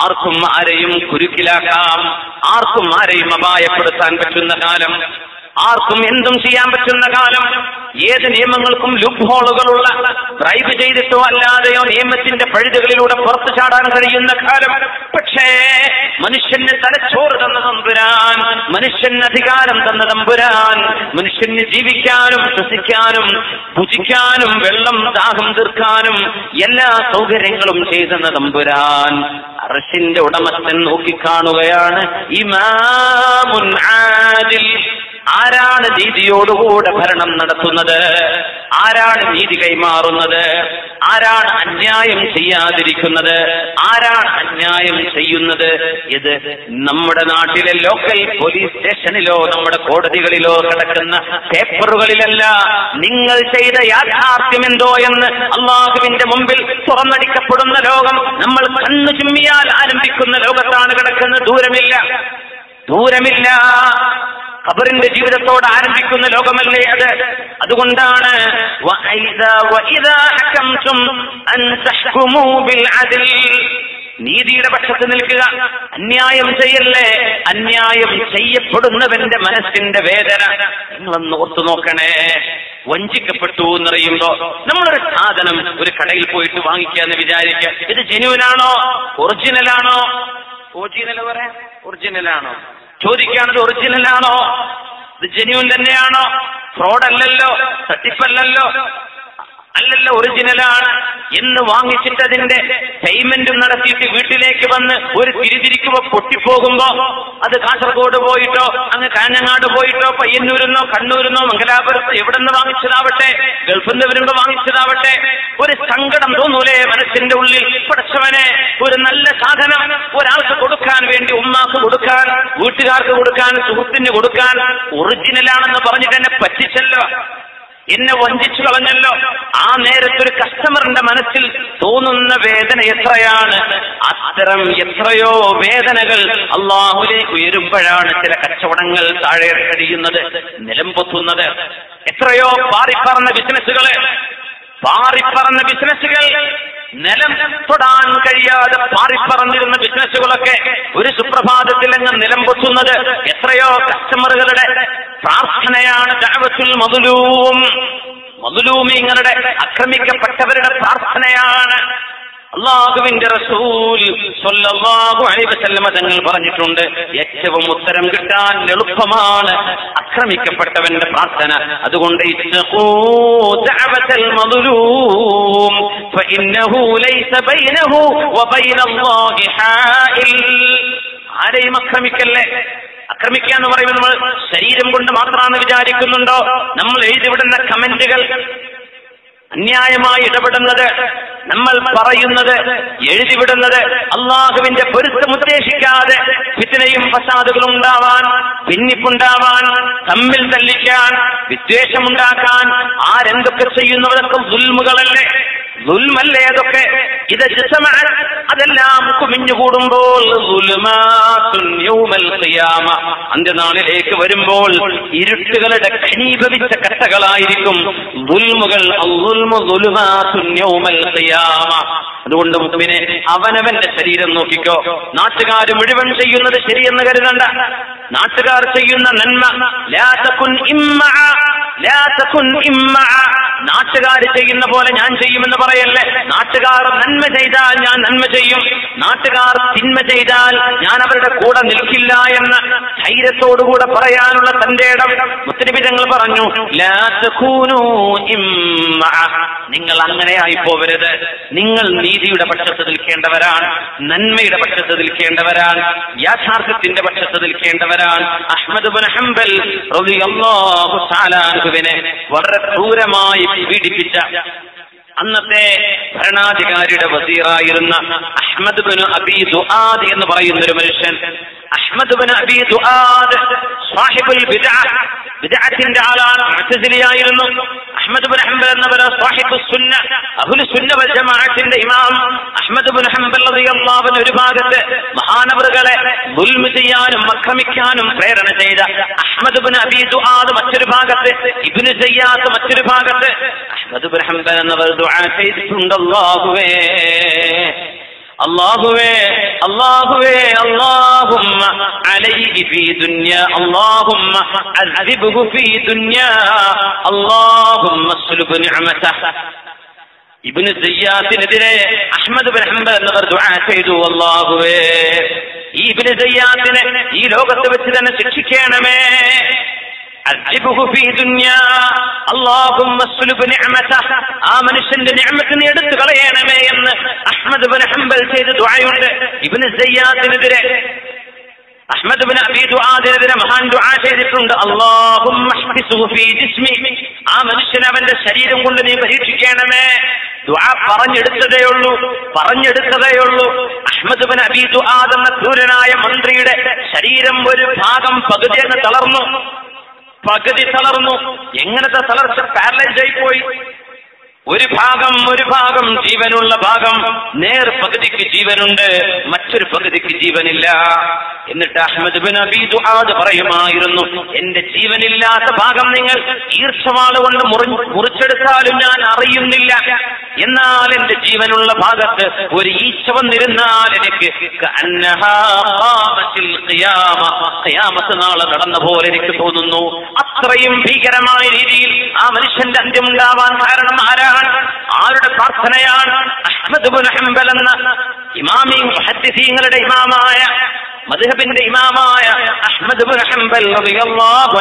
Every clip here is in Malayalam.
ആർക്കും ആരെയും കുരുക്കിലാക്കാം. ആർക്കും ആരെയും അപായപ്പെടുത്താൻ പറ്റുന്ന കാലം. ആർക്കും എന്തും ചെയ്യാൻ പറ്റുന്ന കാലം. ഏത് നിയമങ്ങൾക്കും ലുക്ക് ഹോളുകളുള്ള ഡ്രൈവ് ചെയ്തിട്ടോ അല്ലാതെയോ നിയമത്തിന്റെ പഴുതുകളിലൂടെ പുറത്തു ചാടാൻ കഴിയുന്ന കാലം. പക്ഷേ മനുഷ്യന് തലച്ചോറ് മനുഷ്യന് അധികാരം തന്ന തമ്പുരാൻ മനുഷ്യന് ജീവിക്കാനും ശ്വസിക്കാനും ഭുജിക്കാനും വെള്ളം ദാഹം തീർക്കാനും എല്ലാ സൗകര്യങ്ങളും ചെയ്തെന്ന തമ്പുരാൻ അറസിന്റെ ഉടമസ്ഥൻ നോക്കിക്കാണുകയാണ്. ഇമാമുൻ ആദിൽ ആരാണ് നീതിയോടുകൂടെ ഭരണം നടത്തുന്നത്? ആരാണ് നീതി കൈമാറുന്നത്? ആരാണ് അന്യായം ചെയ്യാതിരിക്കുന്നത്? ആരാണ് അന്യായം ചെയ്യുന്നത്? ഇത് നമ്മുടെ നാട്ടിലെ ലോക്കൽ പോലീസ് സ്റ്റേഷനിലോ നമ്മുടെ കോടതികളിലോ കിടക്കുന്ന പേപ്പറുകളിലല്ല നിങ്ങൾ ചെയ്ത യാഥാർത്ഥ്യം എന്തോ എന്ന് അള്ളാഹുവിന്റെ മുമ്പിൽ തുറന്നടിക്കപ്പെടുന്ന ലോകം നമ്മൾ കണ്ണു ചുമ്മിയാൽ ആരംഭിക്കുന്ന ലോകത്താണ് കിടക്കുന്നത്. ദൂരമില്ല. ദൂരമില്ല. ഖബറിന്റെ ജീവിതത്തോട് ആരംഭിക്കുന്ന ലോകമല്ലേ അത്? അതുകൊണ്ടാണ് നീതിയുടെ പക്ഷത്ത് നിൽക്കുക. അന്യായം ചെയ്യല്ലേ? അന്യായം ചെയ്യപ്പെടുന്നവന്റെ മനസ്സിന്റെ വേദന. നിങ്ങളൊന്ന് ഓർത്തു നോക്കണേ. വഞ്ചിക്കപ്പെട്ടു എന്നറിയുമ്പോ നമ്മളൊരു സാധനം ഒരു കടയിൽ പോയിട്ട് വാങ്ങിക്കാന്ന് വിചാരിക്കുക ഇത് ജെനുവിനാണോ ഒറിജിനലാണോ ഒറിജിനൽ പറയാം. ഒറിജിനലാണോ ചോദിക്കുകയാണത് ഒറിജിനലാണോ ഇത് ജെന്യൂൻ തന്നെയാണോ? ഫ്രോഡ് അല്ലല്ലോ തട്ടിപ്പല്ലല്ലോ. അല്ലല്ലോ ഒറിജിനലാണ് എന്ന് വാങ്ങിച്ചിട്ട് അതിന്റെ പേയ്മെന്റും നടത്തിയിട്ട് വീട്ടിലേക്ക് വന്ന് ഒരു തിരിതിരിക്കുമ്പോ പൊട്ടിപ്പോകുമ്പോ അത് കാസർഗോഡ് പോയിട്ടോ അങ്ങ് കാഞ്ഞങ്ങാട് പോയിട്ടോ പയ്യന്നൂരിന്നോ കണ്ണൂരിന്നോ മംഗലാപുരത്തോ എവിടെ നിന്ന് വാങ്ങിച്ചതാവട്ടെ ഗൾഫിൽ നിന്ന് വരുമ്പോ വാങ്ങിച്ചതാവട്ടെ ഒരു സങ്കടം തോന്നൂലേ മനസ്സിന്റെ ഉള്ളിൽ. പടച്ചവനെ ഒരു നല്ല സാധനം ഒരാൾക്ക് കൊടുക്കാൻ വേണ്ടി ഉമ്മാക്ക് കൊടുക്കാൻ വീട്ടുകാർക്ക് കൊടുക്കാൻ സുഹൃത്തിന് കൊടുക്കാൻ ഒറിജിനലാണെന്ന് പറഞ്ഞിട്ട് എന്നെ പറ്റിച്ചല്ലോ. എന്നെ വഞ്ചിച്ചു കളഞ്ഞല്ലോ. ആ നേരത്തൊരു കസ്റ്റമറിന്റെ മനസ്സിൽ തോന്നുന്ന വേദന എത്രയാണ്? അത്തരം എത്രയോ വേദനകൾ അള്ളാഹുലേക്ക് ഉയരുമ്പോഴാണ് ചില കച്ചവടങ്ങൾ താഴെ കഴിയുന്നത് നിലംപൊത്തുന്നത്. എത്രയോ പാറിപ്പറന്ന ബിസിനസ്സുകൾ പാറിപ്പറന്ന ബിസിനസ്സുകൾ നിലം തൊടാൻ കഴിയാതെ ബിസിനസ്സുകളൊക്കെ ഒരു സുപ്രഭാതത്തിൽ അങ്ങ് നിലംപൊത്തുന്നത് എത്രയോ കസ്റ്റമറുകളുടെ പ്രാർത്ഥനയാണ് ദഅവത്തുൽ മതുലൂം മതുലൂമിങ്ങളുടെ ആക്രമിക്കപ്പെട്ടവരുടെ പ്രാർത്ഥനയാണ്. അള്ളാഹുവിന്റെ റസൂൽ വസല്ലമ തങ്ങൾ പറഞ്ഞിട്ടുണ്ട് ഏറ്റവും ഉത്തരം കിട്ടാൻ എളുപ്പമാണ് അക്രമിക്കപ്പെട്ടവന്റെ പ്രാർത്ഥന. അതുകൊണ്ട് ആരെയും ആക്രമിക്കല്ലേ? ആക്രമിക്കുക എന്ന് പറയുമ്പോൾ നമ്മൾ ശരീരം കൊണ്ട് മാത്രമാണ് വിചാരിക്കുന്നുണ്ടോ? നമ്മൾ എഴുതിവിടുന്ന കമന്റുകൾ അന്യായമായി ഇടപെടുന്നത് നമ്മൾ പറയുന്നത് എഴുതിവിടുന്നത് അള്ളാഹുവിന്റെ പൊരുത്തം ഉദ്ദേശിക്കാതെ ഫിത്തിനയും ഫസാദുകളും ഉണ്ടാവാൻ ഭിന്നിപ്പുണ്ടാവാൻ തമ്മിൽ തല്ലിക്കാൻ വിദ്വേഷമുണ്ടാക്കാൻ ആരെന്തൊക്കെ ചെയ്യുന്നവരൊക്കെ ദുൽമുകളല്ലേ? ദുൽമല്ലേ അതൊക്കെ? ഇത് അതെല്ലാം കുമിഞ്ഞുകൂടുമ്പോൾ അന്ത്യനാളിലേക്ക് വരുമ്പോൾ ഇരുട്ടുകളുടെ ഖനീഭവിച്ച കട്ടകളായിരിക്കും ദുൽമുകൾ അതുകൊണ്ട് മുമ്പിനെ അവനവന്റെ ശരീരം നോക്കിക്കോ. നാട്ടുകാർ മുഴുവൻ ചെയ്യുന്നത് ശരിയെന്ന് കരുതണ്ട. നാട്ടുകാർ ചെയ്യുന്ന നന്മ. ലാ ഇമ്മഅ ലാ ഇമ്മഅ നാട്ടുകാർ ചെയ്യുന്ന പോലെ ഞാൻ ചെയ്യുമെന്ന് പറയല്ലേ? നാട്ടുകാർ നന്മ ചെയ്താൽ ഞാൻ നന്മ ചെയ്യും. നാട്ടുകാർ തിന്മ ചെയ്താൽ ഞാൻ അവരുടെ കൂടെ നിൽക്കില്ല എന്ന് ധൈര്യത്തോടുകൂടെ പറയാനുള്ള തന്റെ ഇടം. തങ്ങൾ പറഞ്ഞു. നിങ്ങൾ അങ്ങനെയായി പോവരുത് നിങ്ങൾ നീതിയുടെ പക്ഷത്ത് നിൽക്കേണ്ടവരാണ് നന്മയുടെ പക്ഷത്ത് നിൽക്കേണ്ടവരാണ് യാഥാർത്ഥ്യത്തിന്റെ പക്ഷത്ത് നിൽക്കേണ്ടവരാണ്. അഹമ്മദ് ബിൻ ഹംബൽ വളരെ ക്രൂരമായി പീഡിപ്പിച്ച അന്നത്തെ ഭരണാധികാരിയുടെ വസീറായിരുന്ന അഹമ്മദ് ബിൻ അബി ദുആദ് എന്ന് പറയുന്ന ഒരു മനുഷ്യൻ. അഹമ്മദ് ബിൻ അബി ദുആദ് സാഹിബുൽ ബിദഅത്ത് ബിദഅത്തിന്റെ ആളാണ് മുഅ്തസിലിയായിരുന്നു. അഹ്മദ് ബുൻ ഹംബൽ എന്നവർ സാഹിബു സുന്ന അഹ്ലു സുന്ന വൽ ജമാഅത്തിന്റെ ഇമാം അഹ്മദ് ബുൻ ഹംബൽ റളിയല്ലാഹു അൻഹു ഒരു ഭാഗത്ത് മഹാനവറുകളെ ദുൽമ ചെയ്യാനും അക്രമിക്കാനും പ്രേരണ ചെയ്ത അഹമ്മദ് ബുൻ അബീ ദുആദ് മറ്റൊരു ഭാഗത്ത് ഇബ്നു സയ്യാദ് മറ്റൊരു ഭാഗത്ത് അഹമ്മദ് ബുൻ ഹംബൽ എന്നവർ ദുആ ചെയ്തിട്ടുണ്ട് അല്ലാഹുവേ അള്ളാഹുവേ അള്ളാഹുവേ അള്ളാഹുമ്മ അലൈഹി ഫീ ദുനിയ അള്ളാഹുമ്മ അസ്ദിബ്ഹു ഫീ ദുനിയ അള്ളാഹുമ്മ സ്ലുബ് നിഅമത. ഇബ്നു സയ്യാദിനെതിരെ അഹ്മദ് ബിൻ ഹംബൽ എന്നവർ ദുആ ചെയ്തു അല്ലാഹുവേ. ഈ ഇബ്നു സയ്യാദിനെ ഈ ലോകത്ത് വെച്ച് തന്നെ ശിക്ഷിക്കണമേ. ആ മനുഷ്യന്റെ നിഅമത്ത് നീ എടുത്തു കളയണമേ എന്ന് അഹ്മദ് ബിൻ ഹംബൽ ചെയ്ത ദുആയുണ്ട്. ഇബ്നു സയ്യാദിനെതിരെ അഹ്മദ് ബിൻ അബീ ദുആദിനെതിരെ മഹാൻ ദുആ ചെയ്തിട്ടുണ്ട്. ജിസ്മി. ആ മനുഷ്യൻ അവന്റെ ശരീരം കൊണ്ട് നീ പരീക്ഷിക്കണമേ. ദുആ പറഞ്ഞെടുത്തതേ ഉള്ളൂ പറഞ്ഞെടുത്തതേ ഉള്ളൂ. അഹ്മദ് ബിൻ അബീ ദുആദ് എന്ന ക്രൂരനായ മന്ത്രിയുടെ ശരീരം ഒരു ഭാഗം പകുതി അങ്ങ് തളർന്നു. പകുതി തളർന്നു. എങ്ങനത്തെ തളർച്ച പാരലൈസ് ആയി പോയി. ഒരു ഭാഗം ഒരു ഭാഗം ജീവനുള്ള ഭാഗം നേർ പകുതിക്ക് ജീവനുണ്ട് മറ്റൊരു പകുതിക്ക് ജീവനില്ല. എന്നിട്ട് അഹമ്മദ് ബിൻ അബി ദുആദ് പറയുമായിരുന്നു എന്റെ ജീവനില്ലാത്ത ഭാഗം നിങ്ങൾ ഈർച്ചവാൾ കൊണ്ട് മുറി- മുറിച്ചെടുത്താലും ഞാൻ അറിയുന്നില്ല. എന്നാൽ എന്റെ ജീവനുള്ള ഭാഗത്ത് ഒരു ഈച്ച വന്നിരുന്നാൽ എനിക്ക് നാളെ നടന്ന പോലെ എനിക്ക് തോന്നുന്നു. അത്രയും ഭീകരമായ രീതിയിൽ ആ മനുഷ്യന്റെ അന്ത്യമുണ്ടാവാൻ കാരണം ആരാണ്? ആരുടെ പ്രാർത്ഥനയാണ്? അഹ്മദ് ബിൻ ഹംബൽ എന്ന ഇമാമി മുഹദ്ദിസീങ്ങളുടെ ഇമാമായ മധുഹബിന്റെ ഇമാമായ അഹ്മദ് ബിൻ ഹംബൽ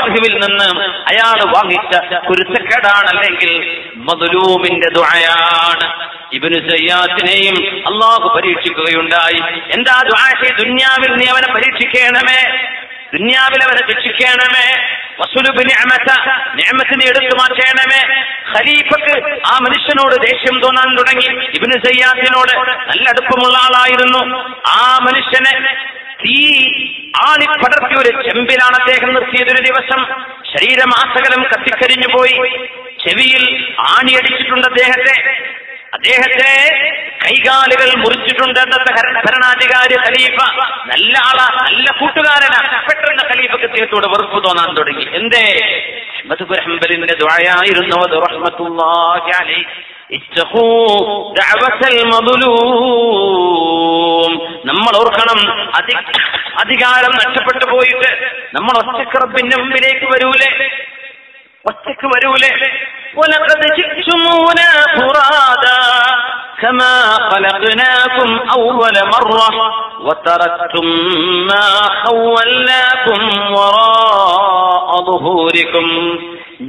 അൻഹുവിൽ നിന്ന് അയാൾ വാങ്ങിച്ച കുരുത്തക്കേടാണ് അല്ലെങ്കിൽ മധുലൂമിന്റെ ദുആയാണ്. ഇബ്നു സയ്യാത്തിനെയും അള്ളാഹു പരീക്ഷിക്കുകയുണ്ടായി. എന്താ ദുആ? ദുന്യാവിൽ നീ അവനെ പരീക്ഷിക്കണമേ? ദുന്യാവിൽ അവനെ രക്ഷിക്കണമേ? നിഅമത്തിനെ എടുത്തു മാറ്റണമേ. ഖലീഫക്ക് ആ മനുഷ്യനോട് ദേഷ്യം തോന്നാൻ തുടങ്ങി. ഇബിന് സയ്യാദിനോട് നല്ല അടുപ്പമുള്ള ആളായിരുന്നു. ആ മനുഷ്യനെ തീ ആണി പടർത്തി ഒരു ചെമ്പിലാണ് അദ്ദേഹം നിർത്തിയതൊരു ദിവസം. ശരീരമാസകലം കത്തിക്കരിഞ്ഞു പോയി ചെവിയിൽ ആണിയടിച്ചിട്ടുണ്ട് അദ്ദേഹത്തെ. അദ്ദേഹത്തെ കൈകാലുകൾ മുറിച്ചിട്ടുണ്ട് ഭരണാധികാരി ഖലീഫ നല്ല ആളാ നല്ല കൂട്ടുകാരനാ. പെട്ടെന്ന് ഖലീഫക്ക് അദ്ദേഹത്തോട് വെറുപ്പ് തോന്നാൻ തുടങ്ങി. എന്തേ? അഹ്മദ് ഹംബലിന്റെ ദുആയായിരുന്നു അത് റഹ്മത്തുല്ലാഹി അലൈഹി. നമ്മൾ ഓർക്കണം അധി അധികാരം നഷ്ടപ്പെട്ടു പോയിട്ട് നമ്മൾ ഒറ്റക്കറപ്പിന്റെ മുമ്പിലേക്ക് വരൂലേ? ഒറ്റയ്ക്ക് വരൂലേ? ولقد جئتمونا فرادا كما خلقناكم أول مرة وتركتم ما خولناكم وراء ظهوركم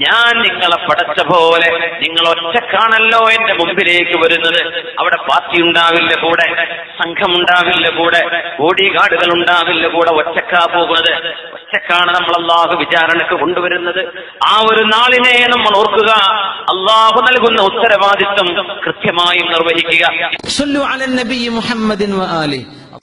ഞാൻ നിങ്ങളെ പടച്ച പോലെ നിങ്ങൾ ഒറ്റക്കാണല്ലോ എന്റെ മുമ്പിലേക്ക് വരുന്നത്. അവിടെ പാർട്ടി ഉണ്ടാവില്ല കൂടെ സംഘമുണ്ടാവില്ല കൂടെ ബോഡി ഗാർഡുകൾ ഉണ്ടാവില്ല കൂടെ ഒറ്റക്കാ പോകുന്നത്. ഒറ്റക്കാണ് നമ്മൾ അള്ളാഹു വിചാരണക്ക് കൊണ്ടുവരുന്നത്. ആ ഒരു നാളിനെ നമ്മൾ ഓർക്കുക അള്ളാഹു നൽകുന്ന ഉത്തരവാദിത്വം കൃത്യമായും നിർവഹിക്കുക.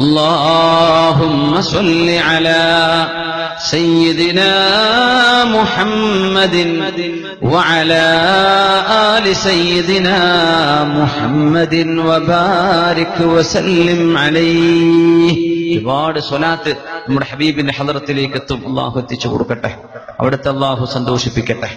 اللهم صل على سيدنا محمد وعلى آل سيدنا محمد وبارك وسلم عليه ഒരുപാട് സ്വലാത്ത് നമ്മുടെ ഹബീബിന്റെ ഹലറത്തിലേക്ക് എത്തും അള്ളാഹു എത്തിച്ചു കൊടുക്കട്ടെ അവിടുത്തെ അള്ളാഹു സന്തോഷിപ്പിക്കട്ടെ